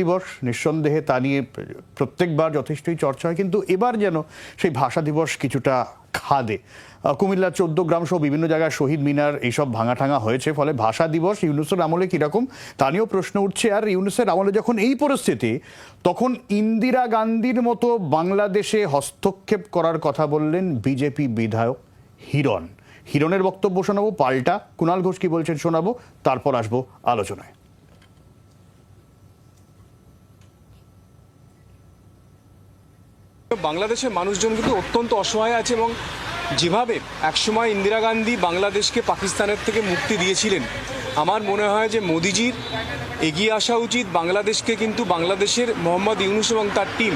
দিবস নিঃসন্দেহে তা নিয়ে প্রত্যেকবার যথেষ্টই চর্চা হয় কিন্তু এবার যেন সেই ভাষা দিবস কিছুটা খাদে। আহ, কুমিল্লার চোদ্দ গ্রাম সহ বিভিন্ন জায়গায় শহীদ মিনার এইসব ভাঙা ঠাঙা হয়েছে ফলে ভাষা দিবস ইউনুসের আমলে কীরকম তা নিয়েও প্রশ্ন উঠছে। আর ইউনুসের আমলে যখন এই পরিস্থিতি তখন ইন্দিরা গান্ধীর মতো বাংলাদেশে হস্তক্ষেপ করার কথা বললেন বিজেপি বিধায়ক হিরণ। হিরণের বক্তব্য শোনাবো পাল্টা। কুণাল ঘোষ কি বলছেন শোনাবো তারপর আসব আলোচনায়। বাংলাদেশের মানুষজন কিন্তু অত্যন্ত অসহায় আছে এবং যেভাবে একসময় ইন্দিরা গান্ধী বাংলাদেশকে পাকিস্তানের থেকে মুক্তি দিয়েছিলেন, আমার মনে হয় যে মোদিজির এগিয়ে আসা উচিত। বাংলাদেশকে কিন্তু বাংলাদেশের মোহাম্মদ ইউনুস এবং তার টিম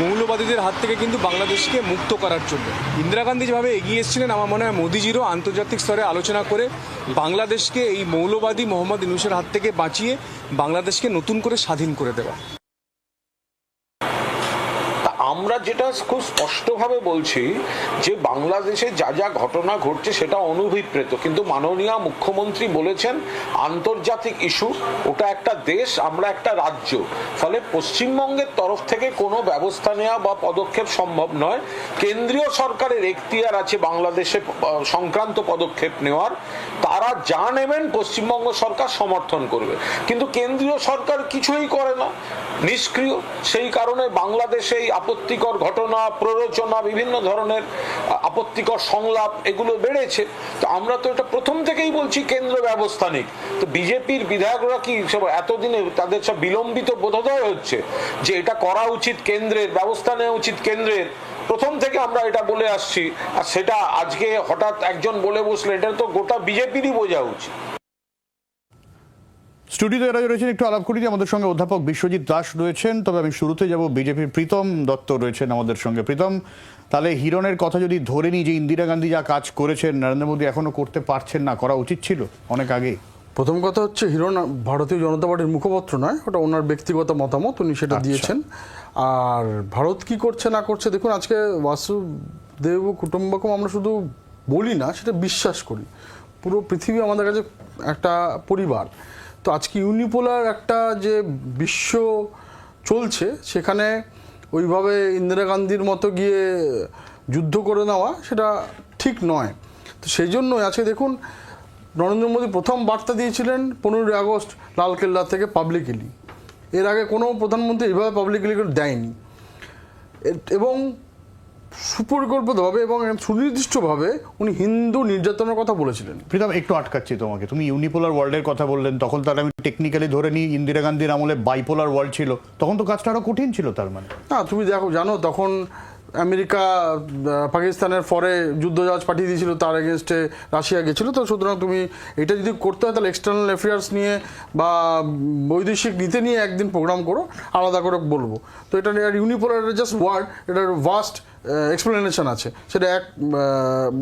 মৌলবাদীদের হাত থেকে কিন্তু বাংলাদেশকে মুক্ত করার জন্য। ইন্দিরা গান্ধী যেভাবে এগিয়ে এসেছিলেন, আমার মনে হয় মোদিজিরও আন্তর্জাতিক স্তরে আলোচনা করে বাংলাদেশকে এই মৌলবাদী মোহাম্মদ ইউনুসের হাত থেকে বাঁচিয়ে বাংলাদেশকে নতুন করে স্বাধীন করে দেওয়া। আমরা যেটা খুব স্পষ্টভাবে বলছি যে বাংলাদেশে যা যা ঘটনা ঘটছে সেটা অনুভিপ্রেত কিন্তু মাননীয় মুখ্যমন্ত্রী বলেছেন আন্তর্জাতিক ইস্যু, ওটা একটা দেশ, আমরা একটা রাজ্য। ফলে পশ্চিমবঙ্গের তরফ থেকে কোনো ব্যবস্থা নেওয়া বা পদক্ষেপ সম্ভব নয়। কেন্দ্রীয় সরকারের এখতিয়ার আছে বাংলাদেশে সংক্রান্ত পদক্ষেপ নেওয়ার। তারা যা নেবেন পশ্চিমবঙ্গ সরকার সমর্থন করবে। কিন্তু কেন্দ্রীয় সরকার কিছুই করে না। নিষ্ক্রিয়। সেই কারণে বাংলাদেশে এই আপত্তিকর ঘটনা, প্ররোচনা, বিভিন্ন ধরনের আপত্তিকর সংলাপ, এগুলো বেড়েছে। তো আমরা তো এটা প্রথম থেকেই বলছি কেন্দ্র ব্যবস্থা নিক তো বিজেপির বিধায়করা কি সব এতদিনে তাদের সব বিলম্বিত বোধোদয় হচ্ছে যে এটা করা উচিত কেন্দ্রের, ব্যবস্থা নেওয়া উচিত কেন্দ্রের? প্রথম থেকে আমরা এটা বলে আসছি। আর সেটা আজকে হঠাৎ একজন বলে বসলে এটা তো গোটা বিজেপিরই বোঝা উচিত। স্টুডিওতে এরা রয়েছেন একটু আলাপ করি আমাদের সঙ্গে অধ্যাপক বিশ্বজিৎ দাস রয়েছেন। তবে আমি শুরুতে যাব বিজেপির প্রীতম দত্ত রয়েছেন আমাদের সঙ্গে। প্রীতম তাহলে হিরণের কথা যদি ধরে নিই যে ইন্দিরা গান্ধী যা কাজ করেছেন নরেন্দ্র মোদী এখনও করতে পারছেন না করা উচিত ছিল অনেক আগেই? প্রথম কথা হচ্ছে হিরণ ভারতীয় জনতা পার্টির মুখপত্র নয় ওটা ওনার ব্যক্তিগত মতামত উনি সেটা আচ্ছা। দিয়েছেন। আর ভারত কি করছে না করছে দেখুন আজকে বাসুদেব কুটুম্বকম আমরা শুধু বলি না সেটা বিশ্বাস করি। পুরো পৃথিবী আমাদের কাছে একটা পরিবার। তো আজকে ইউনিপোলার একটা যে বিশ্ব চলছে, সেখানে ওইভাবে ইন্দিরা গান্ধীর মতো গিয়ে যুদ্ধ করে নেওয়া সেটা ঠিক নয়। তো সেই জন্যই আজকে দেখুন, নরেন্দ্র মোদী প্রথম বার্তা দিয়েছিলেন পনেরোই আগস্ট লালকেল্লা থেকে পাবলিকলি এর আগে কোনো প্রধানমন্ত্রী এইভাবে পাবলিকলি দেয়নি। এবং সুপরিকল্পিতভাবে এবং সুনির্দিষ্টভাবে উনি হিন্দু নির্যাতনের কথা বলেছিলেন। প্রীতম একটু আটকাচ্ছি তোমাকে। তুমি ইউনিপোলার ওয়ার্ল্ডের কথা বললেন তখন তাহলে আমি টেকনিক্যালি ধরে নিই ইন্দিরা গান্ধীর আমলে বাইপোলার ওয়ার্ল্ড ছিল। তখন তো কাজটা আরও কঠিন ছিল তার মানে। না তুমি দেখো জানো তখন আমেরিকা পাকিস্তানের পরে যুদ্ধজাহাজ পাঠিয়ে দিয়েছিল তার এগেনস্টে রাশিয়া গেছিল। তো সুতরাং তুমি এটা যদি করতে হয় তাহলে এক্সটার্নাল অ্যাফেয়ার্স নিয়ে বা বৈদেশিক নীতি নিয়ে একদিন প্রোগ্রাম করো আলাদা করে বলব। তো এটা ইউনিপোলার জাস্ট ওয়ার্ড এটার ভাস্ট এক্সপ্লেনেশন আছে। সেটা এক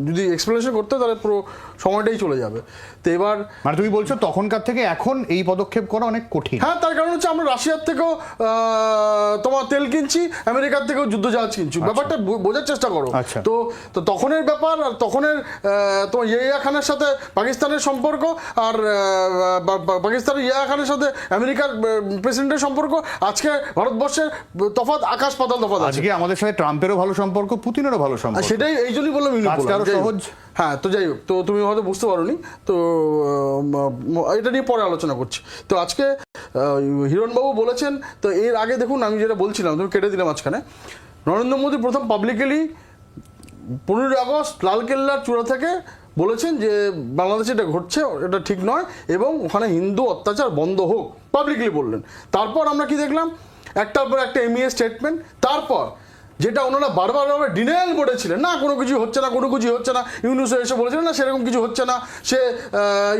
যদি এক্সপ্লেনেশন করতে হয় তাহলে পুরো সময়টাই চলে যাবে। তো এবার মানে তুমি বলছো তখনকার থেকে এখন এই পদক্ষেপ করা অনেক কঠিন। হ্যাঁ তার কারণ হচ্ছে আমরা রাশিয়ার থেকেও তোমার তেল কিনছি আমেরিকার থেকেও যুদ্ধ জাহাজ কিনছি। ব্যাপারটা বোঝার চেষ্টা করো। আচ্ছা। তো তো তখনের ব্যাপার আর তখনের তোমার ইয়া খানের সাথে পাকিস্তানের সম্পর্ক আর পাকিস্তানের ইয়া খানের সাথে আমেরিকার প্রেসিডেন্টের সম্পর্ক আজকে ভারতবর্ষের তফাৎ আকাশ পাতাল তফাৎ আছে। আজকে আমাদের সাথে ট্রাম্পেরও ভালো সম্পর্ক পুতিনেরও ভালো সম্পর্ক। সেটাই এই জন্যই বললাম আরও সহজ। হ্যাঁ তো যাই হোক তো তুমি হয়তো বুঝতে পারোনি। তো এটা নিয়ে পরে আলোচনা করছি। তো আজকে হিরণবাবু বলেছেন তো এর আগে দেখুন আমি যেটা বলছিলাম তুমি কেটে দিলাম মাঝখানে। নরেন্দ্র মোদী প্রথম পাবলিকলি পনেরোই আগস্ট লালকেল্লার চূড়া থেকে বলেছেন যে বাংলাদেশে এটা ঘটছে এটা ঠিক নয় এবং ওখানে হিন্দু অত্যাচার বন্ধ হোক পাবলিকলি বললেন। তারপর আমরা কি দেখলাম? একটার পর একটা এমইএ স্টেটমেন্ট তারপর যেটা ওনারা বারবার বারবার ডিনায়াল করেছিলেন। না, কোনো কিছু হচ্ছে না, কোনো কিছু হচ্ছে না। ইউনুস এসে বলেছিলেন, না, সেরকম কিছু হচ্ছে না। সে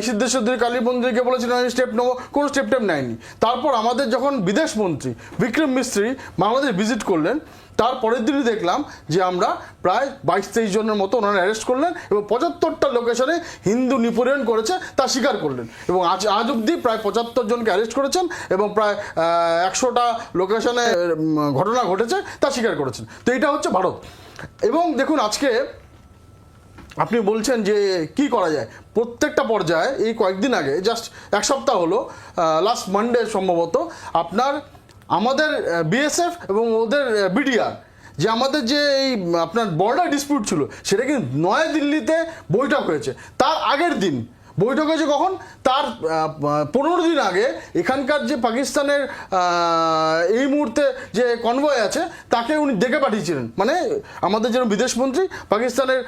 সিদ্ধেশ্বরী কালী মন্দিরকে বলেছিলেন, আমি স্টেপ নেব। কোনো স্টেপ টেপ নেয়নি। তারপর আমাদের যখন বিদেশ মন্ত্রী, বিক্রম মিস্ত্রি বাংলাদেশ ভিজিট করলেন তার পরের দিনই দেখলাম যে আমরা প্রায় বাইশ তেইশ জনের মতো ওনারা অ্যারেস্ট করলেন এবং পঁচাত্তরটা লোকেশনে হিন্দু নিপীড়ন করেছে তা স্বীকার করলেন। এবং আজ আজ অবধি প্রায় পঁচাত্তর জনকে অ্যারেস্ট করেছেন এবং প্রায় একশোটা লোকেশনে ঘটনা ঘটেছে তা স্বীকার করেছেন। তো এটা হচ্ছে ভারত। এবং দেখুন আজকে আপনি বলছেন যে কি করা যায়। প্রত্যেকটা পর্যায়ে এই কয়েকদিন আগে জাস্ট এক সপ্তাহ হলো লাস্ট মানডে সম্ভবত, আপনার আমাদের বিএসএফ এবং ওদের বিডিআর যে আমাদের যে এই, আপনার বর্ডার ডিসপিউট ছিল, সেটা কিন্তু নয়াদিল্লিতে বৈঠক হয়েছে। তার আগের দিন বৈঠক হয়েছে কখন তার পনেরো দিন আগে এখানকার যে পাকিস্তানের এই মুহূর্তে যে কনভয় আছে তাকে উনি ডেকে পাঠিয়েছিলেন মানে আমাদের যেন বিদেশমন্ত্রী পাকিস্তানের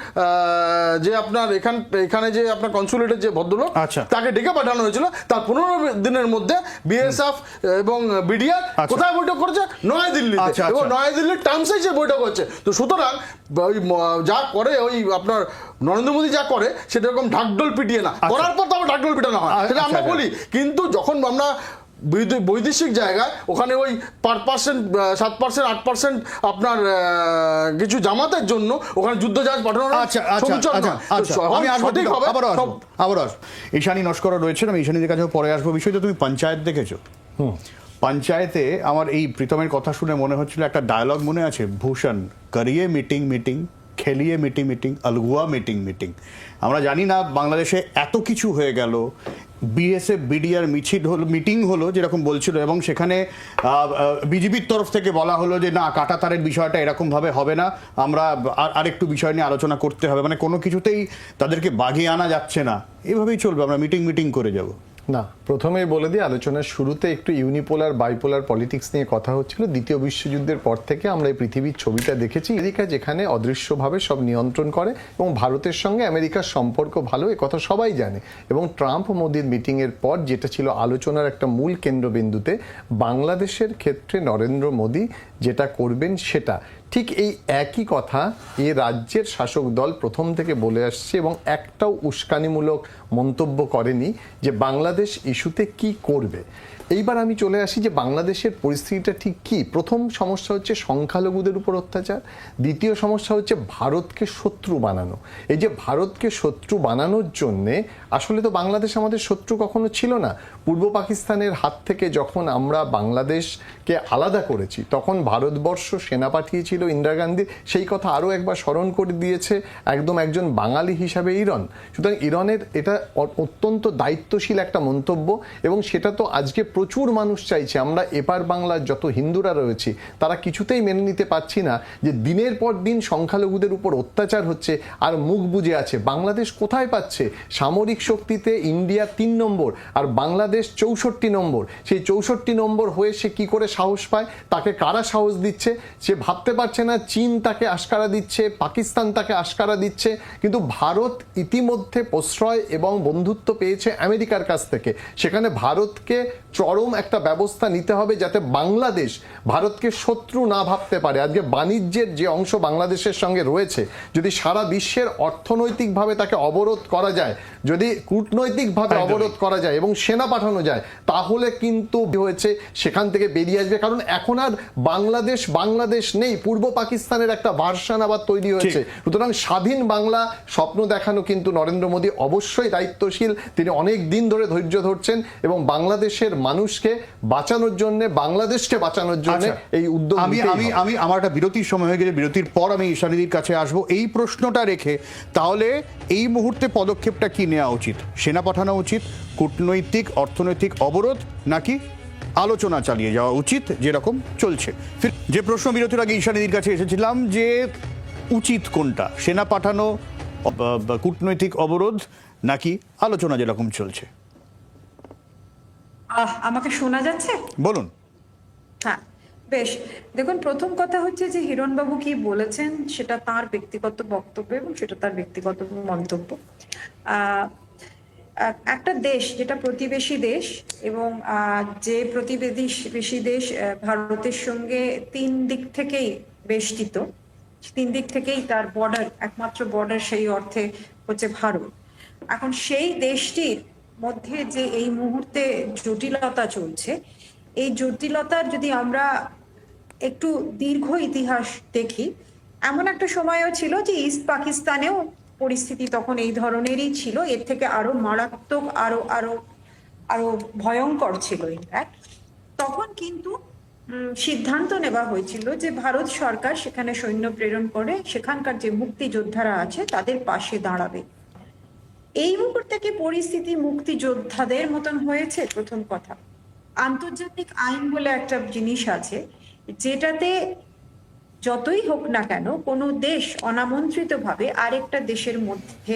যে আপনার এখান এখানে যে আপনার কনসুলেটের যে ভদ্রলোক আচ্ছা। তাকে ডেকে পাঠানো হয়েছিল তার পনেরো দিনের মধ্যে বিএসএফ এবং বিডিআর আচ্ছা। কোথায় বৈঠক করেছে নয়াদিল্লিতে আচ্ছা, এবং আচ্ছা। নয়াদিল্লির টার্মসে যে বৈঠক হচ্ছে তো সুতরাং ওই যা করে ওই আপনার নরেন্দ্র মোদী যা করে সেটা এরকম ঢাকঢোল পিটিয়ে না। করার পর তো আবার ঢাকঢোল পিটানো হয়। আচ্ছা, সেটা আমরা আচ্ছা। বলি। কিন্তু যখন আমরা বৈদেশিক জায়গায় ওখানে ওই পার পার্সেন্ট সাত পার্সেন্ট আট পার্সেন্ট আপনার কিছু জামাতের জন্য ওখানে যুদ্ধ জাহাজ পাঠানো আচ্ছা আচ্ছা আচ্ছা আচ্ছা। আমি আসব আবারও ঈশানী নস্কর রয়েছেন আমি ঈশানীদের কাছে পরে আসব। বিষয়টা তুমি পঞ্চায়েত দেখেছ? পঞ্চায়েতে আমার এই প্রীতমের কথা শুনে মনে হচ্ছিল একটা ডায়লগ মনে আছে, ভূষণ, করিয়ে মিটিং মিটিং খেলিয়ে মিটিং মিটিং আলগুয়া মিটিং মিটিং আমরা জানি না বাংলাদেশে এত কিছু হয়ে গেল। বিএসএফ, বিডিআর মিছিল হলো মিটিং হলো যেরকম বলছিল এবং সেখানে বিজেপির তরফ থেকে বলা হলো যে, না, কাটাতারের বিষয়টা এরকমভাবে হবে না। আমরা আর, আরেকটু বিষয় নিয়ে আলোচনা করতে হবে। মানে কোনো কিছুতেই তাদেরকে বাগিয়ে আনা যাচ্ছে না। এভাবেই চলবে, আমরা মিটিং মিটিং করে যাব। না, প্রথমেই বলে দিই, আলোচনার শুরুতে একটু ইউনিপোলার বাইপোলার পলিটিক্স নিয়ে কথা হচ্ছিল। দ্বিতীয় বিশ্বযুদ্ধের পর থেকে আমরা এই পৃথিবীর ছবিটা দেখেছি, আমেরিকা যেখানে অদৃশ্যভাবে সব নিয়ন্ত্রণ করে এবং ভারতের সঙ্গে আমেরিকার সম্পর্ক ভালো, এ কথা সবাই জানে। এবং ট্রাম্প মোদির মিটিংয়ের পর যেটা ছিল আলোচনার একটা মূল কেন্দ্রবিন্দুতে, বাংলাদেশের ক্ষেত্রে নরেন্দ্র মোদী যেটা করবেন সেটা। ঠিক এই একই কথা এ রাজ্যের শাসক দল প্রথম থেকে বলে আসছে এবং একটাও উস্কানিমূলক মন্তব্য করেনি যে বাংলাদেশ ইস্যুতে কি করবে। এইবার আমি চলে আসি যে বাংলাদেশের পরিস্থিতিটা ঠিক কি? প্রথম সমস্যা হচ্ছে সংখ্যালঘুদের উপর অত্যাচার, দ্বিতীয় সমস্যা হচ্ছে ভারতকে শত্রু বানানো। এই যে ভারতকে শত্রু বানানোর জন্যে আসলে তো বাংলাদেশ আমাদের শত্রু কখনো ছিল না। পূর্ব পাকিস্তানের হাত থেকে যখন আমরা বাংলাদেশকে আলাদা করেছি, তখন ভারতবর্ষ সেনা পাঠিয়েছিল ইন্দিরা গান্ধী। সেই কথা আরও একবার স্মরণ করে দিয়েছে একদম একজন বাঙালি হিসাবে ইরন। সুতরাং ইরনের এটা অত্যন্ত দায়িত্বশীল একটা মন্তব্য এবং সেটা তো আজকে প্রচুর মানুষ চাইছে, আমরা এপার বাংলার যত হিন্দুরা রয়েছি, তারা কিছুতেই মেনে নিতে পারছি না যে দিনের পর দিন সংখ্যালঘুদের উপর অত্যাচার হচ্ছে আর মুখ বুজে আছে। বাংলাদেশ কোথায় পাচ্ছে? সামরিক শক্তিতে ইন্ডিয়া তিন নম্বর আর বাংলাদেশ চৌষট্টি নম্বর। সেই চৌষট্টি নম্বর হয়ে সে কি করে সাহস পায়? তাকে কারা সাহস দিচ্ছে? সে ভাবতে পারছে না, চীন তাকে আশকারা দিচ্ছে, পাকিস্তান তাকে আশকারা দিচ্ছে, কিন্তু ভারত ইতিমধ্যে প্রশ্রয় এবং বন্ধুত্ব পেয়েছে আমেরিকার কাছ থেকে। সেখানে ভারতকে চরম একটা ব্যবস্থা নিতে হবে যাতে বাংলাদেশ ভারতকে শত্রু না ভাবতে পারে। আজকে বাণিজ্যের যে অংশ বাংলাদেশের সঙ্গে রয়েছে যদি সারা বিশ্বের অর্থনৈতিকভাবে তাকে অবরোধ করা যায় যদি কূটনৈতিকভাবে অবরোধ করা যায় এবং সেনা পাঠানো যায় তাহলে কিন্তু হয়েছে সেখান থেকে বেরিয়ে আসবে। কারণ এখন আর বাংলাদেশ বাংলাদেশ নেই পূর্ব পাকিস্তানের একটা ভার্সান আবার তৈরি হয়েছে। সুতরাং স্বাধীন বাংলা স্বপ্ন দেখানো কিন্তু নরেন্দ্র মোদী অবশ্যই দায়িত্বশীল। তিনি অনেক দিন ধরে ধৈর্য ধরছেন এবং বাংলাদেশের মানুষকে বাঁচানোর জন্য বাংলাদেশকে বাঁচানোর জন্য আচ্ছা, এই উদ্যোগ আমি আমি আমি আমার একটা বিরতির সময় হয়ে গেছে বিরতির পর আমি ঈশানীদির কাছে আসব। এই প্রশ্নটা রেখে তাহলে এই মুহূর্তে পদক্ষেপটা কি নেওয়া উচিত? সেনা পাঠানো উচিত কূটনৈতিক অর্থনৈতিক অবরোধ নাকি আলোচনা চালিয়ে যাওয়া উচিত যেরকম চলছে? যে প্রশ্ন বিরতির আগে ঈশানীদির কাছে এসেছিলাম যে উচিত কোনটা? সেনা পাঠানো কূটনৈতিক অবরোধ নাকি আলোচনা যেরকম চলছে? আহ, আমাকে শোনা যাচ্ছে? বলুন। হ্যাঁ বেশ। দেখুন প্রথম কথা হচ্ছে যে হিরণবাবু কি বলেছেন সেটা তার ব্যক্তিগত বক্তব্য এবং সেটা তার ব্যক্তিগত মন্তব্য। একটা দেশ যেটা প্রতিবেশী দেশ এবং যে প্রতিবেশী দেশ ভারতের সঙ্গে তিন দিক থেকেই বেষ্টিত তিন দিক থেকেই তার বর্ডার একমাত্র বর্ডার সেই অর্থে হচ্ছে ভারত। এখন সেই দেশটির মধ্যে যে এই মুহূর্তে জটিলতা চলছে, এই জটিলতার যদি আমরা একটু দীর্ঘ ইতিহাস দেখি, এমন একটা সময়ও ছিল যে ইস্ট পাকিস্তানেও পরিস্থিতি তখন এই ধরনেরই ছিল। এর থেকে আরও মারাত্মক, আরও আরও আরও ভয়ঙ্কর ছিল ইনফ্যাক্ট তখন কিন্তু সিদ্ধান্ত নেওয়া হয়েছিল যে ভারত সরকার সেখানে সৈন্য প্রেরণ করে সেখানকার যে মুক্তিযোদ্ধারা আছে তাদের পাশে দাঁড়াবে। এই মুহূর্তে কি পরিস্থিতি মুক্তিযোদ্ধাদের মতন হয়েছে? প্রথম কথা। আন্তর্জাতিক আইন বলে একটা জিনিস আছে, যেটাতে যতই হোক না কেন কোনো দেশ অনামন্ত্রিত ভাবে আরেকটা দেশের মধ্যে